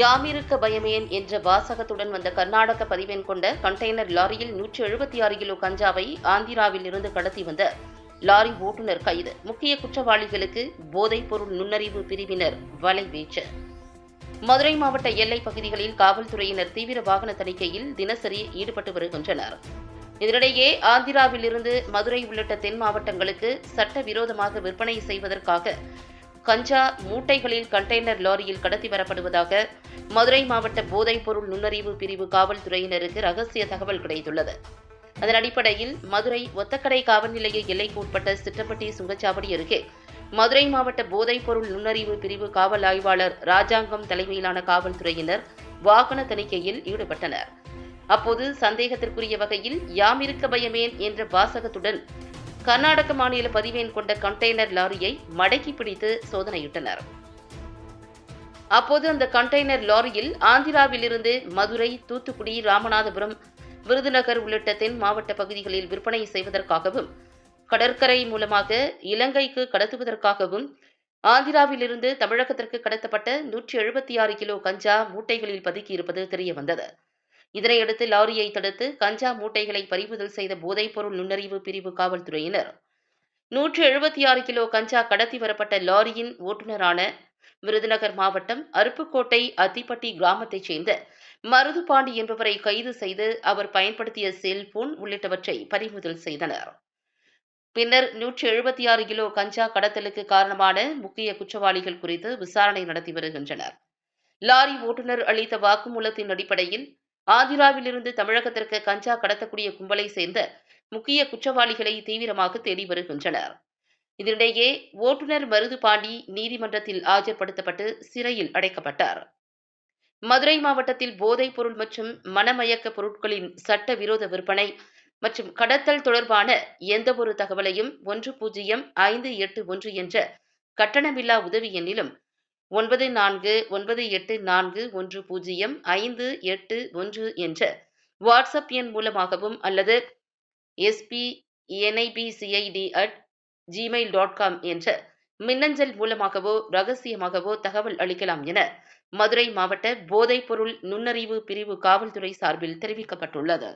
யாமிருக்க பயமேன் என்ற வாசகத்துடன் வந்த கர்நாடக பதிவெண் கொண்ட கண்டெய்னர் லாரியில் நூற்றி எழுபத்தி ஆறு கிலோ கஞ்சாவை ஆந்திராவில் இருந்து கடத்தி வந்த லாரி ஓட்டுநர் கைது. முக்கிய குற்றவாளிகளுக்கு போதைப்பொருள் நுண்ணறிவு பிரிவினர் வலைவீச்சு மதுரை மாவட்ட எல்லை பகுதிகளில் காவல்துறையினர் தீவிர வாகன தணிக்கையில் தினசரி ஈடுபட்டு வருகின்றனர். இதனிடையே ஆந்திராவிலிருந்து மதுரை உள்ளிட்ட தென் மாவட்டங்களுக்கு சட்டவிரோதமாக விற்பனை செய்வதற்காக கஞ்சா மூட்டைகளில் கண்டெய்னர் லாரியில் கடத்தி வரப்படுவதாக மதுரை மாவட்ட போதைப் பொருள் நுண்ணறிவு பிரிவு காவல்துறையினருக்கு ரகசிய தகவல் கிடைத்துள்ளது. அதன் அடிப்படையில் மதுரை ஒத்தக்கடை காவல் நிலைய எல்லைக்கு உட்பட்ட சிட்டப்பட்டி சுங்கச்சாவடி அருகே மதுரை மாவட்ட போதைப் பொருள் நுண்ணறிவு பிரிவு காவல் ஆய்வாளர் ராஜாங்கம் தலைமையிலான காவல்துறையினர் வாகன தணிக்கையில் ஈடுபட்டனர். அப்போது சந்தேகத்திற்குரிய வகையில் யாமிருக்க பயமேன் என்ற வாசகத்துடன் கர்நாடக மாநில பதிவெண் கொண்ட கண்டெய்னர் லாரியை மடக்கி பிடித்து சோதனையிட்டனர். அப்போது அந்த கண்டெய்னர் லாரியில் ஆந்திராவிலிருந்து மதுரை தூத்துக்குடி ராமநாதபுரம் விருதுநகர் உள்ளிட்ட தென் மாவட்ட பகுதிகளில் விற்பனை செய்வதற்காகவும் கடற்கரை மூலமாக இலங்கைக்கு கடத்துவதற்காகவும் ஆந்திராவிலிருந்து தமிழகத்திற்கு கடத்தப்பட்ட நூற்றி எழுபத்தி ஆறு கிலோ கஞ்சா மூட்டைகளில் பதுக்கியிருப்பது தெரியவந்தது. இதனையடுத்து லாரியை தடுத்து கஞ்சா மூட்டைகளை பறிமுதல் செய்த போதைப்பொருள் நுண்ணறிவு பிரிவு காவல்துறையினர். நூற்று எழுபத்தி ஆறு கிலோ கஞ்சா கடத்தி வரப்பட்ட லாரியின் ஓட்டுநரான விருதுநகர் மாவட்டம் அருப்புக்கோட்டை அத்திப்பட்டி கிராமத்தைச் சேர்ந்த மருதுபாண்டி என்பவரை கைது செய்து அவர் பயன்படுத்திய செல்போன் உள்ளிட்டவற்றை பறிமுதல் செய்தனர். பின்னர் நூற்றி எழுபத்தி ஆறு கிலோ கஞ்சா கடத்தலுக்கு காரணமான முக்கிய குற்றவாளிகள் குறித்து விசாரணை நடத்தி வருகின்றனர். லாரி ஓட்டுநர் அளித்த வாக்குமூலத்தின் அடிப்படையில் ஆந்திராவிலிருந்து தமிழகத்திற்கு கஞ்சா கடத்தக்கூடிய கும்பலை சேர்ந்த முக்கிய குற்றவாளிகளை தீவிரமாக தேடி வருகின்றனர். இதனிடையே ஓட்டுநர் மருது பாண்டி நீதிமன்றத்தில் ஆஜர்படுத்தப்பட்டு சிறையில் அடைக்கப்பட்டார். மதுரை மாவட்டத்தில் போதைப் பொருள் மற்றும் மனமயக்க பொருட்களின் சட்டவிரோத விற்பனை மற்றும் கடத்தல் தொடர்பான எந்தவொரு தகவலையும் ஒன்று பூஜ்ஜியம் ஐந்து எட்டு ஒன்று என்ற கட்டணமில்லா உதவி எண்ணிலும் ஒன்பது நான்கு ஒன்பது எட்டு நான்கு ஒன்று பூஜ்ஜியம் ஐந்து எட்டு ஒன்று என்ற வாட்ஸ்அப் எண் மூலமாகவும் அல்லது SP NIBCID at Gmail dot com என்ற மின்னஞ்சல் மூலமாகவோ ரகசியமாகவோ தகவல் அளிக்கலாம் என மதுரை மாவட்ட போதைப்பொருள் நுண்ணறிவு பிரிவு காவல்துறை சார்பில் தெரிவிக்கப்பட்டுள்ளது.